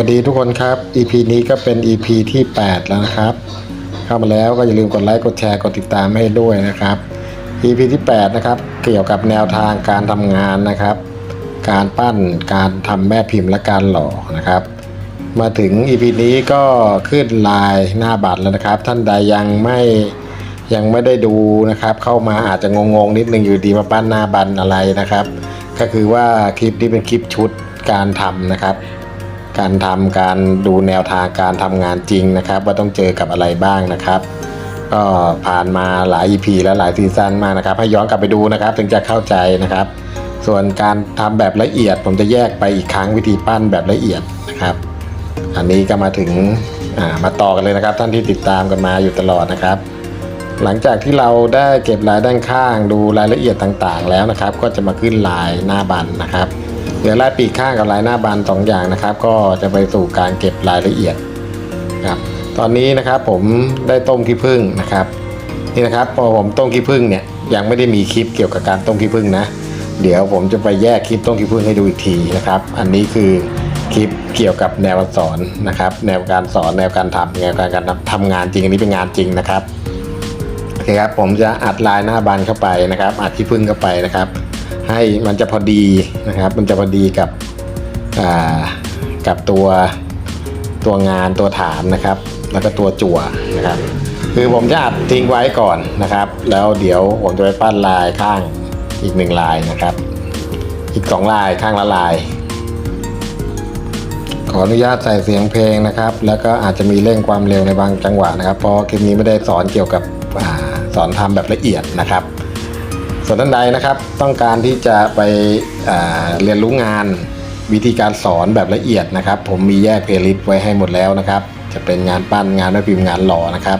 วัสดีทุกคนครับ EP นี้ก็เป็น EP ที่ 8 แล้วนะครับ เข้ามาแล้วก็อย่าลืมกดไลค์กดแชร์กดติดตามให้ด้วยนะครับ EP ที่ 8 นะครับ เกี่ยวกับแนวทางการทำงานนะครับ การปั้นการทำแม่พิมพ์และการหล่อนะครับ มาถึง EP นี้ก็ขึ้นลายหน้าบัตรแล้วนะครับ ท่านใดยังไม่ยังไม่ได้ดูนะครับ เข้ามาอาจจะงงๆนิดนึงอยู่ดีมาปั้นหน้าบันอะไรนะครับ ก็คือว่าคลิปนี้เป็นคลิปชุดการทำนะครับ การทำการดูแนวทางการทำงานจริงนะครับ ว่าต้องเจอกับอะไรบ้างนะครับ ก็ผ่านมาหลาย EP และหลายซีซั่นมากนะครับ ให้ย้อนกลับไปดูนะครับ ถึงจะเข้าใจนะครับ ส่วนการทำแบบละเอียด ผมจะแยกไปอีกครั้งวิธีปั้นแบบละเอียดนะครับ อันนี้ก็มาถึงามาต่อกันเลยนะครับ ท่านที่ติดตามกันมาอยู่ตลอดนะครับหลังจากที่เราได้เก็บลายด้านข้างดูรายละเอียดต่างๆ แล้วนะครับ ก็จะมาขึ้นลายหน้าบันนะครับ เหลือลายปีกข้างกับลายหน้าบันสองอย่างนะครับ ก็จะไปสู่การเก็บรายละเอียดครับตอนนี้นะครับผมได้ต้มขี้ผึ้งนะครับนี่นะครับพอผมต้มขี้ผึ้งเนี่ยยังไม่ได้มีคลิปเกี่ยวกับการต้มขี้ผึ้งนะ เดี๋ยวผมจะไปแยกคลิปต้มขี้ผึ้งให้ดูอีกทีนะครับ อันนี้คือคลิปเกี่ยวกับแนวสอนนะครับ แนวการสอนแนวการทำแนวการการทำงานจริงอันนี้เป็นงานจริงนะครับโอเคครับผมจะอัดลายหน้าบานเข้าไปนะครับ อัดที่พึ่งเข้าไปนะครับ ให้มันจะพอดีนะครับ มันจะพอดีกับกับตัวตัวงานตัวฐานนะครับ แล้วก็ตัวจั่วนะครับ คือผมจะอัดทิ้งไว้ก่อนนะครับ แล้วเดี๋ยวผมจะไปปั้นลายข้างอีกหนึ่งลายนะครับ อีกสองลายข้างละลาย ขออนุญาตใส่เสียงเพลงนะครับ แล้วก็อาจจะมีเร่งความเร็วในบางจังหวะนะครับ เพราะคลิปนี้ไม่ได้สอนเกี่ยวกับอสอนทำแบบละเอียดนะครับ ส่วนท่านใดนะครับต้องการที่จะไปเรียนรู้งานวิธีการสอนแบบละเอียดนะครับ ผมมีแยกเพลย์ลิสต์ไว้ให้หมดแล้วนะครับ จะเป็นงานปั้นงานแม่พิมพ์งานหล่อนะครับ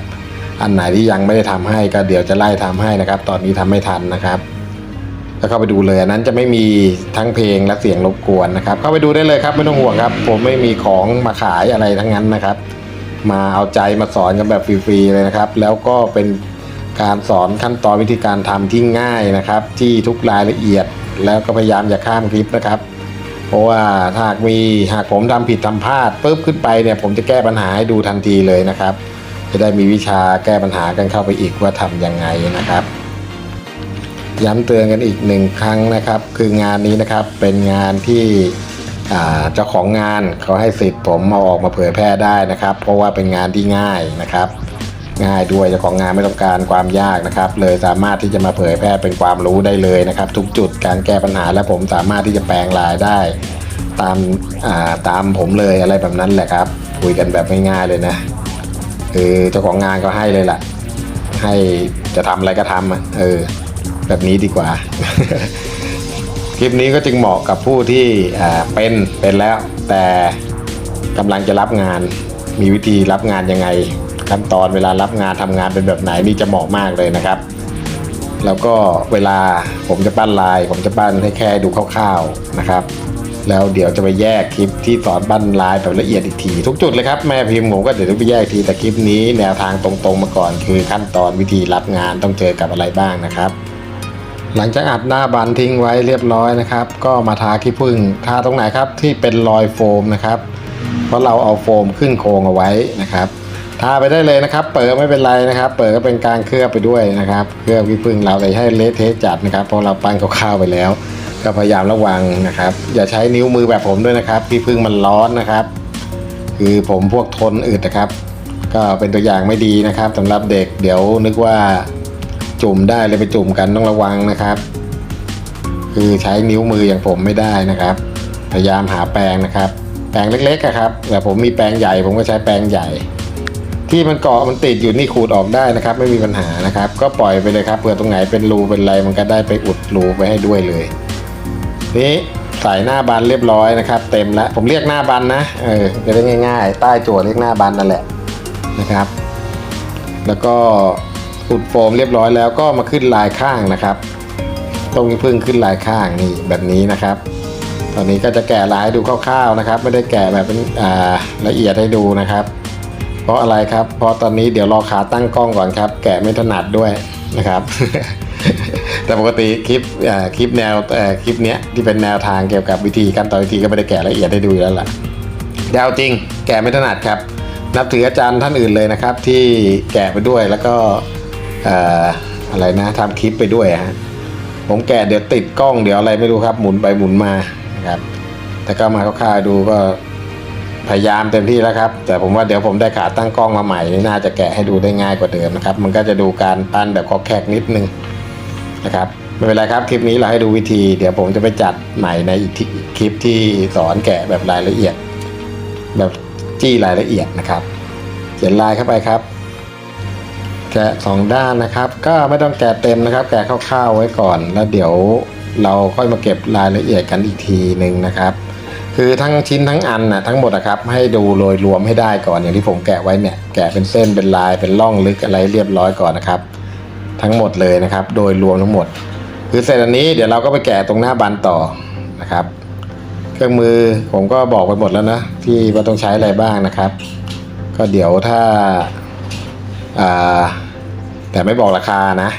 อันไหนที่ยังไม่ได้ทำให้ก็เดี๋ยวจะไล่ทำให้นะครับ ตอนนี้ทำไม่ทันนะครับก็เข้าไปดูเลยนั้นจะไม่มีทั้งเพลงและเสียงรบกวนนะครับ เข้าไปดูได้เลยครับไม่ต้องห่วงครับ ผมไม่มีของมาขายอะไรทั้งนั้นนะครับ มาเอาใจมาสอนกันแบบฟรีๆเลยนะครับ แล้วก็เป็น การสอนขั้นตอนวิธีการทำที่ง่ายนะครับ ที่ทุกรายละเอียดแล้วก็พยายามอย่าข้ามคลิปนะครับ เพราะว่าถ้าหากมีหากผมทำผิดทำพลาดปุ๊บขึ้นไปเนี่ยผมจะแก้ปัญหาให้ดูทันทีเลยนะครับ จะได้มีวิชาแก้ปัญหากันเข้าไปอีกว่าทำยังไงนะครับ ย้ำเตือนกันอีกหนึ่งครั้งนะครับ คืองานนี้นะครับเป็นงานที่เจ้าของงานเขาให้สิทธิ์ผมเอาออกมาเผยแพร่ได้นะครับ เพราะว่าเป็นงานที่ง่ายนะครับ ง่ายด้วยเจ้าของงานไม่ต้องการความยากนะครับ เลยสามารถที่จะมาเผยแพร่เป็นความรู้ได้เลยนะครับ ทุกจุดการแก้ปัญหาและผมสามารถที่จะแปลงลายได้ ตามาตามผมเลยอะไรแบบนั้นแหละครับ คุยกันแบบง่ายๆเลยนะคือเจ้าของงานก็ให้เลยล่ะ ให้จะทำอะไรก็ทำเออแบบนี้ดีกว่า คลิปนี้ก็จึงเหมาะกับผู้ที่เป็นเป็นแล้ว แต่กำลังจะรับงานมีวิธีรับงานยังไง ขั้นตอนเวลารับงานทำงานเป็นแบบไหนนี่จะเหมาะมากเลยนะครับ แล้วก็เวลาผมจะปั้นลาย ผมจะปั้นให้แค่ดูคร่าวๆนะครับ แล้วเดี๋ยวจะไปแยกคลิปที่สอนปั้นลายแบบละเอียดอีกที ทุกจุดเลยครับแม่พิมพ์ผมก็เดี๋ยวจะไปแยกอีกทีแต่คลิปนี้แนวทางตรงๆมาก่อน คือขั้นตอนวิธีรับงานต้องเจอกับอะไรบ้างนะครับหลังจากอัดหน้าบันทิ้งไว้เรียบร้อยนะครับ ก็มาทาขี้ผึ้งทาตรงไหนครับที่เป็นรอยโฟมนะครับ เพราะเราเอาโฟมขึ้นโครงเอาไว้นะครับ ทาไปได้เลยนะครับ เปิดไม่เป็นไรนะครับ เปิดก็เป็นการเคลือบไปด้วยนะครับ เคลือบขี้ผึ้งเราแต่ให้เละเทะจัดนะครับเพราะเราปั้นคร่าวๆไปแล้ว ก็พยายามระวังนะครับ อย่าใช้นิ้วมือแบบผมด้วยนะครับขี้ผึ้งมันร้อนนะครับ คือผมพวกทนอึดนะครับ ก็เป็นตัวอย่างไม่ดีนะครับสำหรับเด็กเดี๋ยวนึกว่าจุ่มได้เลยไปจุ่มกันต้องระวังนะครับ คือใช้นิ้วมืออย่างผมไม่ได้นะครับ พยายามหาแปรงนะครับ แปรงเล็กๆครับแต่ผมมีแปรงใหญ่ ผมก็ใช้แปรงใหญ่ ที่มันเกาะมันติดอยู่นี่ขูดออกได้นะครับ ไม่มีปัญหานะครับ ก็ปล่อยไปเลยครับเผื่อตรงไหนเป็นรูเป็นอะไรมันก็ได้ไปอุดรูไปให้ด้วยเลยนี่ใส่หน้าบันเรียบร้อยนะครับ เต็มแล้วผมเรียกหน้าบันนะเออจะได้ง่าย ๆ ใต้จั่วเรียกหน้าบันนั่นแหละนะครับ แล้วก็อุดโฟมเรียบร้อยแล้วก็มาขึ้นลายข้างนะครับตรงนี้พึ่งขึ้นลายข้างนี่แบบนี้นะครับ ตอนนี้ก็จะแกะลายดูคร่าวๆนะครับ ไม่ได้แกะแบบเป็นอ่าละเอียดให้ดูนะครับ เพราะอะไรครับ เพราะตอนนี้เดี๋ยวรอขาตั้งกล้องก่อนครับ แกะไม่ถนัดด้วยนะครับ แต่ปกติคลิปคลิปแนวคลิปเนี้ยที่เป็นแนวทางเกี่ยวกับวิธีขั้นตอวิธีก็ไม่ได้แกะละเอียดให้ดูแล้วล่ะเอาจริง แกะไม่ถนัดครับ นับถืออาจารย์ท่านอื่นเลยนะครับ ที่แกะไปด้วยแล้วก็เอ่ออะไรนะทำคลิปไปด้วยฮะผมแกะเดี๋ยวติดกล้องเดี๋ยวอะไรไม่รู้ครับ หมุนไปหมุนมานะครับแต่ก็มาคร่าวๆดูก็ พยายามเต็มที่แล้วครับ แต่ผมว่าเดี๋ยวผมได้ขาตั้งกล้องมาใหม่นี่น่าจะแกะให้ดูได้ง่ายกว่าเดิมนะครับ มันก็จะดูการปั้นแบบคอแคกนิดนึงนะครับไม่เป็นไรครับคลิปนี้เราให้ดูวิธี เดี๋ยวผมจะไปจัดใหม่ในอีกคลิปที่สอนแกะแบบรายละเอียด แบบจี้รายละเอียดนะครับเขียนลายเข้าไปครับ แกะสองด้านนะครับ ก็ไม่ต้องแกะเต็มนะครับ แกะคร่าวๆไว้ก่อน แล้วเดี๋ยวเราค่อยมาเก็บรายละเอียดกันอีกทีหนึ่งนะครับ คือทั้งชิ้นทั้งอันนะทั้งหมดนะครับให้ดูโดยรวมให้ได้ก่อนอย่างที่ผมแกะไว้เนี่ยแกะเป็นเส้นเป็นลายเป็นร่องลึกอะไรเรียบร้อยก่อนนะครับ ทั้งหมดเลยนะครับ โดยรวมทั้งหมด คือเสร็จอันนี้เดี๋ยวเราก็ไปแกะตรงหน้าบันต่อนะครับ เครื่องมือผมก็บอกไปหมดแล้วนะที่ว่าต้องใช้อะไรบ้างนะครับ ก็เดี๋ยวถ้าอ่า แต่ไม่บอกราคานะ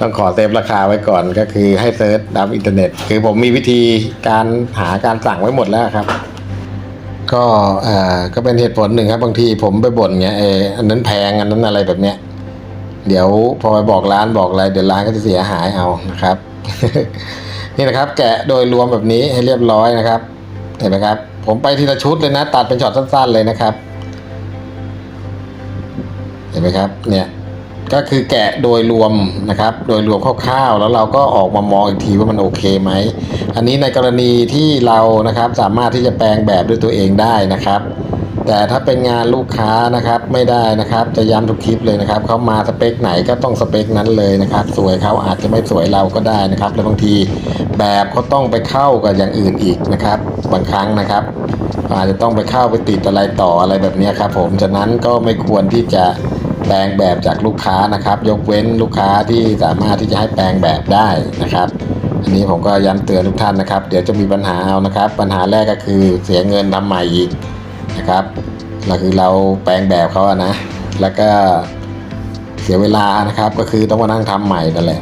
ต้องขอเซฟราคาไว้ก่อนก็คือให้เซิร์ชตามอินเทอร์เน็ต คือผมมีวิธีการหาการสั่งไว้หมดแล้วครับ ก็อ่าก็เป็นเหตุผลหนึ่งครับ บางทีผมไปบ่นเงี้ยเอออันนั้นแพงอันนั้นอะไรแบบเนี้ยเดี๋ยวพอไปบอกร้านบอกอะไรเดี๋ยวร้านก็จะเสียหายเอานะครับ นี่นะครับแกะโดยรวมแบบนี้ให้เรียบร้อยนะครับเห็นไหมครับ ผมไปทีละชุดเลยนะ ตัดเป็นช็อตสั้น ๆ เลยนะครับ เห็นไหมครับ เนี่ย ก็คือแกะโดยรวมนะครับ โดยรวมคร่าวๆ แล้วเราก็ออกมามองอีกทีว่ามันโอเคไหม อันนี้ในกรณีที่เรานะครับสามารถที่จะแปลงแบบด้วยตัวเองได้นะครับ แต่ถ้าเป็นงานลูกค้านะครับไม่ได้นะครับ จะย้ำทุกคลิปเลยนะครับเขามาสเปคไหนก็ต้องสเปคนั้นเลยนะครับ สวยเขาอาจจะไม่สวยเราก็ได้นะครับ และบางทีแบบเขาต้องไปเข้ากับอย่างอื่นอีกนะครับ บางครั้งนะครับ อาจจะต้องไปเข้าไปติดอะไรต่ออะไรแบบนี้ครับ ผมฉะนั้นก็ไม่ควรที่จะ แปลงแบบจากลูกค้านะครับ ยกเว้นลูกค้าที่สามารถที่จะให้แปลงแบบได้นะครับ อันนี้ผมก็ย้ำเตือนทุกท่านนะครับ เดี๋ยวจะมีปัญหาเอานะครับ ปัญหาแรกก็คือเสียเงินทำใหม่อีกนะครับเราคือเราแปลงแบบเขาอะนะ แล้วก็เสียเวลานะครับก็คือต้องมานั่งทำใหม่นั่นแหละ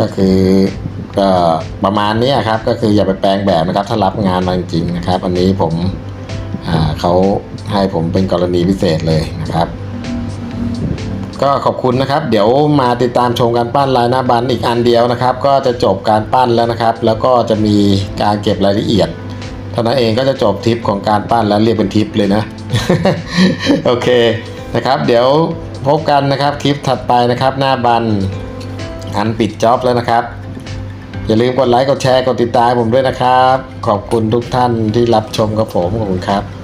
ก็คือก็ประมาณนี้ครับก็คืออย่าไปแปลงแบบนะครับ ถ้ารับงานมาจริงๆนะครับ อันนี้ผมเขาให้ผมเป็นกรณีพิเศษเลยนะครับ ก็ขอบคุณนะครับ เดี๋ยวมาติดตามชมการปั้นลายหน้าบันอีกอันเดียวนะครับ ก็จะจบการปั้นแล้วนะครับ แล้วก็จะมีการเก็บรายละเอียดเท่านั้นเองก็จะจบทริปของการปั้นแล้วเรียกเป็นทริปเลยนะโอเคนะครับ เดี๋ยวพบกันนะครับคลิปถัดไปนะครับ หน้าบันอันปิดจ็อบแล้วนะครับ อย่าลืมกดไลค์กดแชร์กดติดตามผมด้วยนะครับ ขอบคุณทุกท่านที่รับชมกับผมขอบคุณครับ